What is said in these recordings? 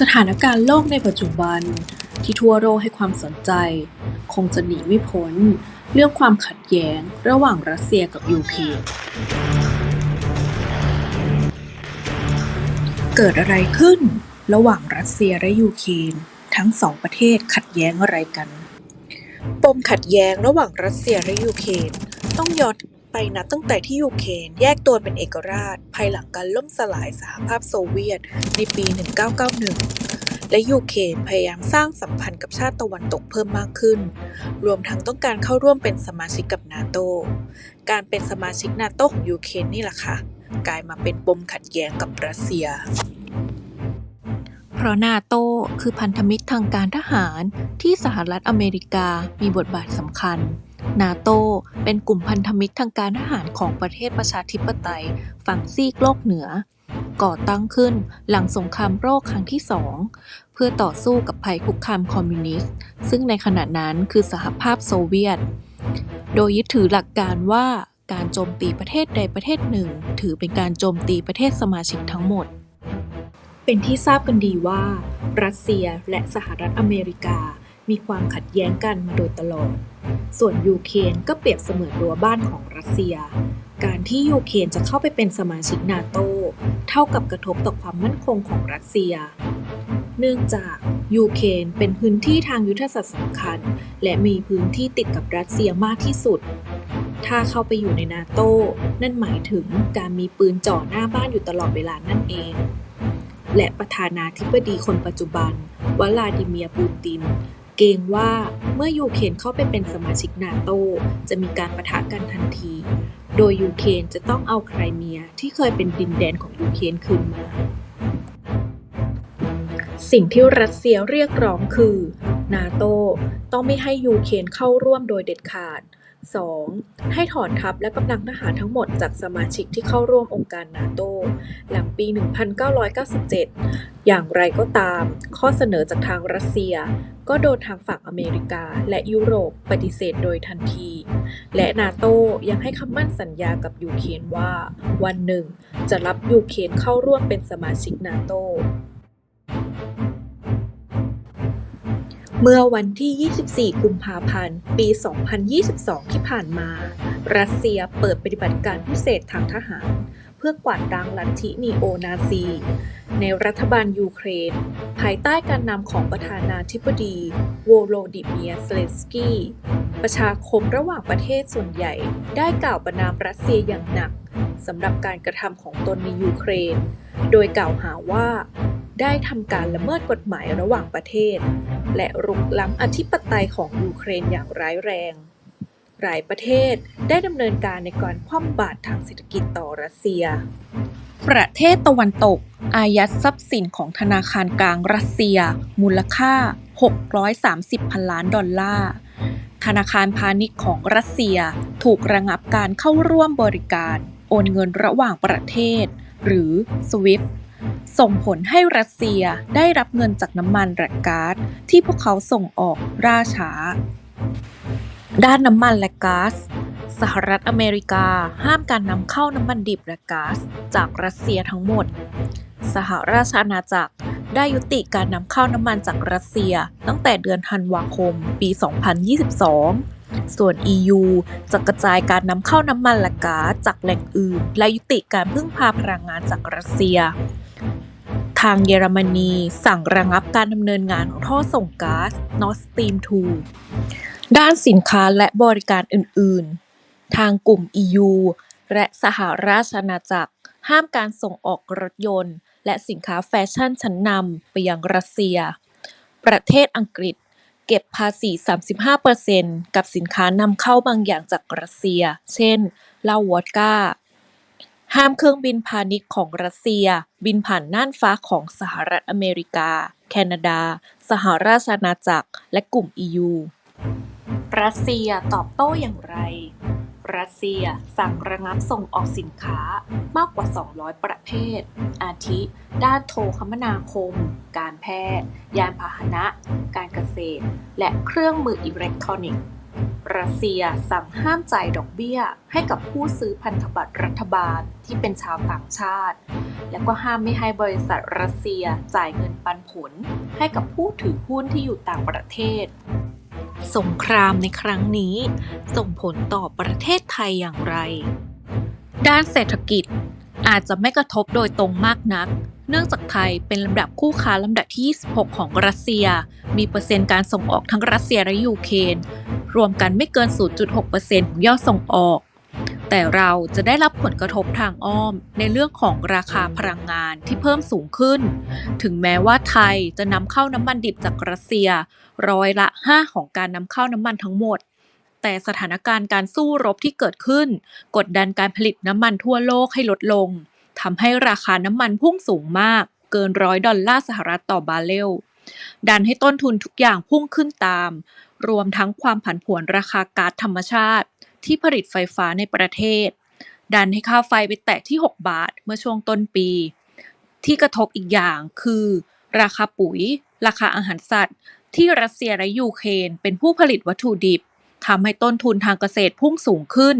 สถานการณ์โลกในปัจจุบันที่ทั่วโลกให้ความสนใจ คงจะหนีไม่พ้น เรื่องความขัดแย้งระหว่างรัสเซียกับยูเครนเกิดอะไรขึ้น ระหว่างรัสเซียและยูเครนทั้งสองประเทศขัดแย้งอะไรกัน ปมขัดแย้งระหว่างรัสเซียและยูเครนต้องย้อน ไปนับตั้งแต่ที่ยูเครนแยกตัวเป็นเอกราช ภายหลังการล่มสลายสหภาพโซเวียตในปี 1991 และยูเครนพยายามสร้างสัมพันธ์กับชาติตะวันตกเพิ่มมากขึ้น รวมทั้งต้องการเข้าร่วมเป็นสมาชิกกับนาโต การเป็นสมาชิกนาโตของยูเครนนี่แหละค่ะ กลายมาเป็นปมขัดแย้งกับรัสเซียเพราะนาโตคือพันธมิตรทางการทหารที่สหรัฐอเมริกามีบทบาทสำคัญ นาโตเป็นกลุ่มพันธมิตรทางการทหารของประเทศประชาธิปไตยฝั่งซีกโลกเหนือ ก่อตั้งขึ้นหลังสงครามโลกครั้งที่สองเพื่อต่อสู้กับภัยคุกคามคอมมิวนิสต์ ซึ่งในขณะนั้นคือสหภาพโซเวียต โดยยึดถือหลักการว่าการโจมตีประเทศใดประเทศหนึ่ง ถือเป็นการโจมตีประเทศสมาชิกทั้งหมด เป็นที่ทราบกันดีว่า รัสเซียและสหรัฐอเมริกา มีความขัดแย้งกันมาโดยตลอด ส่วนยูเครนก็เปรียบเสมือนรั้วบ้านของรัสเซีย การที่ยูเครนจะเข้าไปเป็นสมาชิกนาโตเท่ากับกระทบต่อความมั่นคงของรัสเซีย เนื่องจากยูเครนเป็นพื้นที่ทางยุทธศาสตร์สำคัญ และมีพื้นที่ติดกับรัสเซียมากที่สุด ถ้าเข้าไปอยู่ในนาโตนั่นหมายถึงการมีปืนจ่อหน้าบ้านอยู่ตลอดเวลานั่นเอง และประธานาธิบดีคนปัจจุบันวลาดิเมียร์ปูติน เกรงว่าเมื่อยูเครนเข้าไปเป็นสมาชิกนาโต จะมีการประทะกันทันที โดยยูเครนจะต้องเอาไครเมียที่เคยเป็นดินแดนของยูเครนคืนมา สิ่งที่รัสเซียเรียกร้องคือนาโตต้องไม่ให้ยูเครนเข้าร่วมโดยเด็ดขาด 2. ให้ถอนทัพและกำลังทหารทั้งหมดจากสมาชิกที่เข้าร่วมองค์การนาโต หลังปี 1997 อย่างไรก็ตาม ข้อเสนอจากทางรัสเซีย ก็โดนทางฝั่งอเมริกาและยุโรปปฏิเสธโดยทันที และนาโตยังให้คำมั่นสัญญากับยูเครนว่า วันหนึ่ง จะรับยูเครนเข้าร่วมเป็นสมาชิกนาโตเมื่อวันที่ 24 กุมภาพันธ์ ปี 2022 ที่ผ่านมา รัสเซียเปิดปฏิบัติการพิเศษทางทหาร พื่อกวาดล้างลัทธินีโอนาซี ในรัฐบาลยูเครน ภายใต้การนำของประธานาธิบดี โวโลดิเมียร์เซเลนสกี้ประชาคมระหว่างประเทศส่วนใหญ่ได้กล่าวประนามรัสเซียอย่างหนักสำหรับการกระทำของตนในยูเครน โดยกล่าวหาว่าได้ทำการละเมิดกฎหมายระหว่างประเทศ และรุกล้ำอธิปไตยของยูเครนอย่างร้ายแรง หลายประเทศได้ดำเนินการในการคว่ำบาตรทางเศรษฐกิจต่อรัสเซีย ประเทศตะวันตก อายัดทรัพย์สินของธนาคารกลางรัสเซีย มูลค่า 630 พันล้านดอลลาร์ ธนาคารพาณิชย์ของรัสเซียถูกระงับการเข้าร่วมบริการ โอนเงินระหว่างประเทศ หรือ SWIFT ส่งผลให้รัสเซียได้รับเงินจากน้ำมันและก๊าซที่พวกเขาส่งออกล่าช้า ด้านน้ำมันและก๊าซสหรัฐอเมริกาห้ามการนำเข้าน้ำมันดิบและก๊าซจากรัสเซียทั้งหมด สหราชอาณาจักรได้ยุติการนำเข้าน้ำมันจากรัสเซียตั้งแต่เดือนธันวาคม ปี 2022 ส่วน EU จะกระจายการนำเข้าน้ำมันและก๊าซจากแหล่งอื่น และยุติการพึ่งพาพลังงานจากรัสเซีย ทางเยอรมนีสั่งระงับการดำเนินงานของท่อส่งก๊าซ Nord Stream 2 ด้านสินค้าและบริการอื่น ๆ ทางกลุ่ม EU และสหราชอาณาจักร ห้ามการส่งออกรถยนต์ และสินค้าแฟชั่นชั้นนำไปยังรัสเซีย ประเทศอังกฤษเก็บภาษี 35%กับสินค้านำเข้าบางอย่างจากรัสเซีย เช่น เหล้าวอดก้า ห้ามเครื่องบินพาณิชย์ของรัสเซีย บินผ่านน่านฟ้าของสหรัฐอเมริกา แคนาดา สหราชอาณาจักร และกลุ่ม EU รัสเซียตอบโต้อย่างไร รัสเซียสั่งระงับส่งออกสินค้ามากกว่า 200 ประเภท อาทิ ด้านโทรคมนาคม การแพทย์ ยานพาหนะ การเกษตร และเครื่องมืออิเล็กทรอนิกส์รัสเซียสั่งห้ามจ่ายดอกเบี้ยให้กับผู้ซื้อพันธบัตรรัฐบาลที่เป็นชาวต่างชาติ และก็ห้ามไม่ให้บริษัทรัสเซียจ่ายเงินปันผลให้กับผู้ถือหุ้นที่อยู่ต่างประเทศ สงครามในครั้งนี้ ส่งผลต่อประเทศไทยอย่างไร ด้านเศรษฐกิจอาจจะไม่กระทบโดยตรงมากนัก เนื่องจากไทยเป็นลำดับคู่ค้าลำดับที่ 26 ของรัสเซีย มีเปอร์เซ็นต์การส่งออกทั้งรัสเซียและยูเครนรวมกันไม่เกิน 0.6%ของยอดส่งออก แต่เราจะได้รับผลกระทบทางอ้อมในเรื่องของราคาพลังงานที่เพิ่มสูงขึ้น ถึงแม้ว่าไทยจะนำเข้าน้ำมันดิบจากรัสเซีย ร้อยละ 5 ของการนำเข้าน้ำมันทั้งหมด แต่สถานการณ์การสู้รบที่เกิดขึ้น กดดันการผลิตน้ำมันทั่วโลกให้ลดลงทำให้ราคาน้ำมันพุ่งสูงมาก เกินร้อยดอลลาร์สหรัฐต่อบาร์เรลดันให้ต้นทุนทุกอย่างพุ่งขึ้นตาม รวมทั้งความผันผวนราคาก๊าซธรรมชาติ ที่ผลิตไฟฟ้าในประเทศ ดันให้ค่าไฟไปแตะที่ 6 บาทเมื่อช่วงต้นปี ที่กระทบอีกอย่างคือ ราคาปุ๋ย ราคาอาหารสัตว์ ที่รัสเซียและยูเครนเป็นผู้ผลิตวัตถุดิบทำให้ต้นทุนทางเกษตรพุ่งสูงขึ้น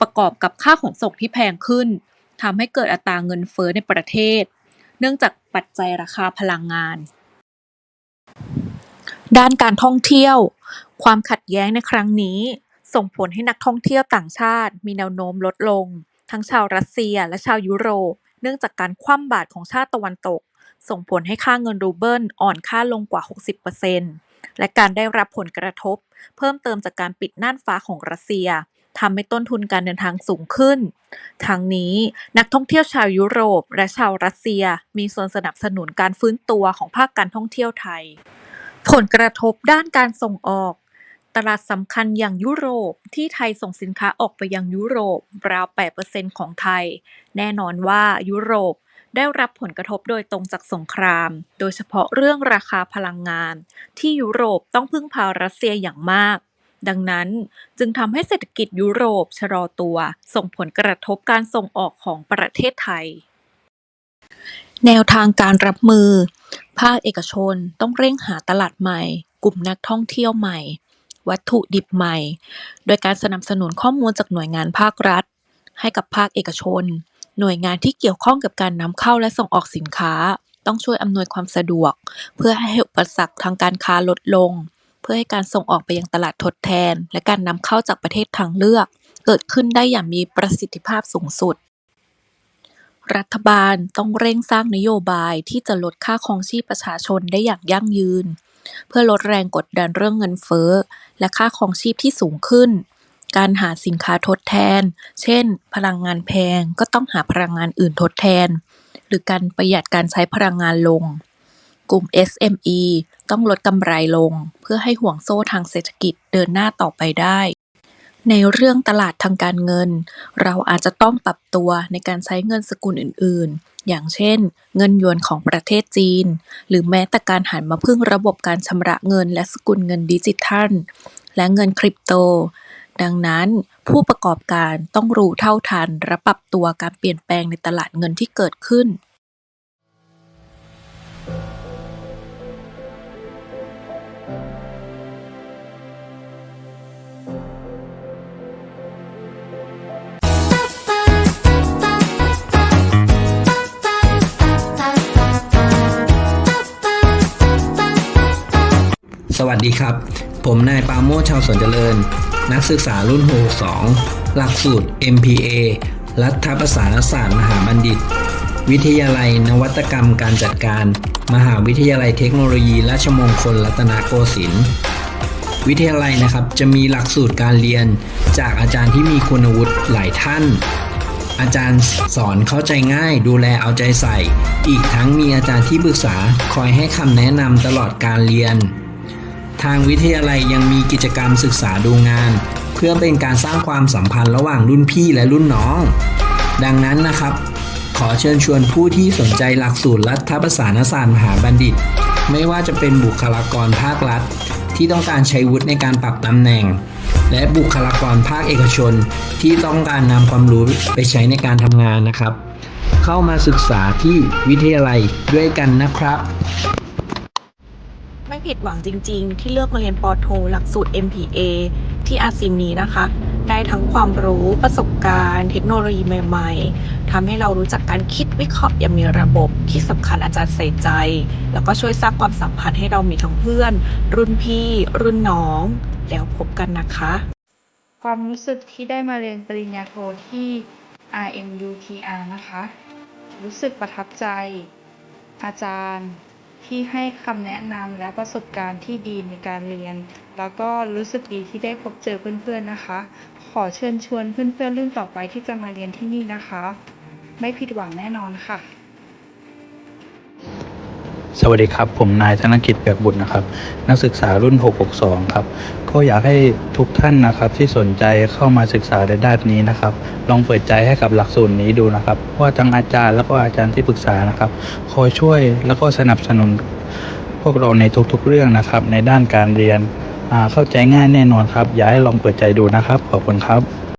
ประกอบกับค่าขนส่งที่แพงขึ้นทำให้เกิดอัตราเงินเฟ้อในประเทศ เนื่องจากปัจจัยราคาพลังงาน ด้านการท่องเที่ยว ความขัดแย้งในครั้งนี้ ส่งผลให้นักท่องเที่ยวต่างชาติมีแนวโน้มลดลง ทั้งชาวรัสเซียและชาวยุโรป เนื่องจากการคว่ำบาตรของชาติตะวันตก ส่งผลให้ค่าเงินรูเบิลอ่อนค่าลงกว่า 60%และการได้รับผลกระทบ เพิ่มเติมจากการปิดน่านฟ้าของรัสเซียทำให้ต้นทุนการเดินทางสูงขึ้น ทั้งนี้นักท่องเที่ยวชาวยุโรป และชาวรัสเซียมีส่วนสนับสนุนการฟื้นตัวของภาคการท่องเที่ยวไทย ผลกระทบด้านการส่งออก ตลาดสำคัญอย่างยุโรป ที่ไทยส่งสินค้าออกไปยังยุโรปราว 8%ของไทย แน่นอนว่ายุโรปได้รับผลกระทบโดยตรงจากสงคราม โดยเฉพาะเรื่องราคาพลังงาน ที่ยุโรปต้องพึ่งพารัสเซียอย่างมาก ดังนั้นจึงทำให้เศรษฐกิจยุโรปชะลอตัว ส่งผลกระทบการส่งออกของประเทศไทย แนวทางการรับมือ ภาคเอกชนต้องเร่งหาตลาดใหม่ กลุ่มนักท่องเที่ยวใหม่ วัตถุดิบใหม่ โดยการสนับสนุนข้อมูลจากหน่วยงานภาครัฐ ให้กับภาคเอกชน หน่วยงานที่เกี่ยวข้องกับการนำเข้าและส่งออกสินค้า ต้องช่วยอำนวยความสะดวก เพื่อให้อุปสรรคทางการค้าลดลง เพื่อให้การส่งออกไปยังตลาดทดแทน และการนำเข้าจากประเทศทางเลือก เกิดขึ้นได้อย่างมีประสิทธิภาพสูงสุดรัฐบาลต้องเร่งสร้างนโยบายที่จะลดค่าครองชีพประชาชนได้อย่างยั่งยืน เพื่อลดแรงกดดันเรื่องเงินเฟ้อและค่าครองชีพที่สูงขึ้น การหาสินค้าทดแทน เช่น พลังงานแพงก็ต้องหาพลังงานอื่นทดแทน หรือการประหยัดการใช้พลังงานลง กลุ่ม SME ต้องลดกำไรลง เพื่อให้ห่วงโซ่ทางเศรษฐกิจเดินหน้าต่อไปได้ ในเรื่องตลาดทางการเงิน เราอาจจะต้องปรับตัวในการใช้เงินสกุลอื่น ๆ อย่างเช่น เงินหยวนของประเทศจีน หรือแม้แต่การหันมาพึ่งระบบการชำระเงินและสกุลเงินดิจิทัล และเงินคริปโต ดังนั้นผู้ประกอบการต้องรู้เท่าทันและปรับตัวการเปลี่ยนแปลงในตลาดเงินที่เกิดขึ้น ดีครับ ผมนายปาโมชชาวสวนเจริญ นักศึกษารุ่น62หลักสูตร MPA รัฐประศาศาสตร์มหาบัณฑิต วิทยาลัยนวัตกรรมการจัดการ มหาวิทยาลัยเทคโนโลยีราชมงคลรัตนโกสินทร์วิทยาลัยนะครับจะมีหลักสูตรการเรียนจากอาจารย์ที่มีคุณวุฒิหลายท่าน อาจารย์สอนเข้าใจง่าย ดูแลเอาใจใส่ อีกทั้งมีอาจารย์ที่ปรึกษาคอยให้คำแนะนำตลอดการเรียน ทางวิทยาลัยยังมีกิจกรรมศึกษาดูงาน เพื่อเป็นการสร้างความสัมพันธ์ระหว่างรุ่นพี่และรุ่นน้อง ดังนั้นนะครับ ขอเชิญชวนผู้ที่สนใจหลักสูตรรัฐประศานศาสตร์มหาบัณฑิต ไม่ว่าจะเป็นบุคลากรภาครัฐ ที่ต้องการใช้วุฒิในการปรับตำแหน่ง และบุคลากรภาคเอกชน ที่ต้องการนำความรู้ไปใช้ในการทำงานนะครับ เข้ามาศึกษาที่วิทยาลัยด้วยกันนะครับ ผิดหวังจริง ๆ ที่เลือกมาเรียนปอโท หลักสูตร MPA ที่อาซิมนี้นะคะ ได้ทั้งความรู้ประสบการณ์ เทคโนโลยีใหม่ ๆทำให้เรารู้จักการคิดวิเคราะห์อย่างมีระบบที่สำคัญอาจารย์ใส่ใจ แล้วก็ช่วยสร้างความสัมพันธ์ให้เรามีทั้งเพื่อน รุ่นพี่ รุ่นน้อง แล้วพบกันนะคะ ความรู้สึกที่ได้มาเรียนปริญญาโทที่ RMUTR นะคะ รู้สึกประทับใจ อาจารย์ ที่ให้คำแนะนำและประสบการณ์ที่ดีในการเรียน แล้วก็รู้สึกดีที่ได้พบเจอเพื่อนๆนะคะ ขอเชิญชวนเพื่อนๆรุ่นต่อไปที่จะมาเรียนที่นี่นะคะ ไม่ผิดหวังแน่นอนค่ะ สวัสดีครับ ผมนายธนกิจเปียกบุตรนะครับ นักศึกษารุ่น 662 ครับ ก็อยากให้ทุกท่านนะครับที่สนใจเข้ามาศึกษาในด้านนี้นะครับ ลองเปิดใจให้กับหลักสูตรนี้ดูนะครับว่าทั้งอาจารย์แล้วก็อาจารย์ที่ปรึกษานะครับ คอยช่วยแล้วก็สนับสนุน พวกเราในทุกๆเรื่องนะครับ ในด้านการเรียนเข้าใจง่ายแน่นอนครับ อยากให้ลองเปิดใจดูนะครับ ขอบคุณครับ